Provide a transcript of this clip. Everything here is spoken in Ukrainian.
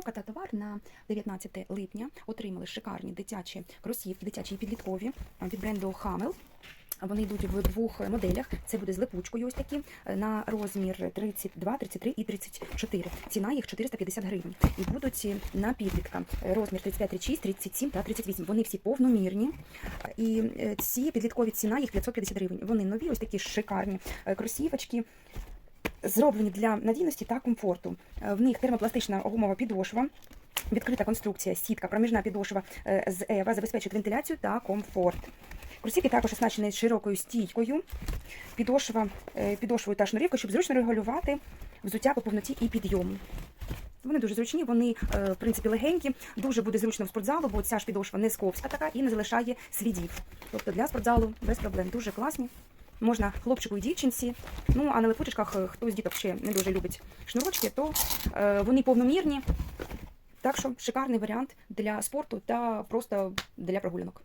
Розпаковка та товар на 19 липня отримали шикарні дитячі кросівки, дитячі підліткові від бренду Hamel. Вони йдуть в двох моделях. Це буде з липучкою, ось такі е, на розмір 32, 33 і 34. Ціна їх 450 гривень. І будуть на підлітка розмір 35, 36, 37 та 38. Вони всі повномірні. І е, ці підліткові ціна їх 550 гривень. Вони нові, ось такі шикарні е, кросівочки. Зроблені для надійності та комфорту. Е, В них термопластична гумова підошва, відкрита конструкція, сітка, проміжна підошва е, з ЕВА забезпечують вентиляцію та комфорт. Кросівки також оснащені широкою стійкою, підошва, е, підошвою та шнурівкою, щоб зручно регулювати взуття по повноті і підйому. Вони дуже зручні, вони в принципі легенькі, дуже буде зручно в спортзалу, бо ця ж підошва не сковська така і не залишає слідів. Тобто для спортзалу без проблем дуже класні. Можна хлопчику і дівчинці. Ну а на липучечках хтось хто з діток ще не дуже любить шнурочки, то е, вони повномірні. Так що шикарний варіант для спорту та просто для прогулянок.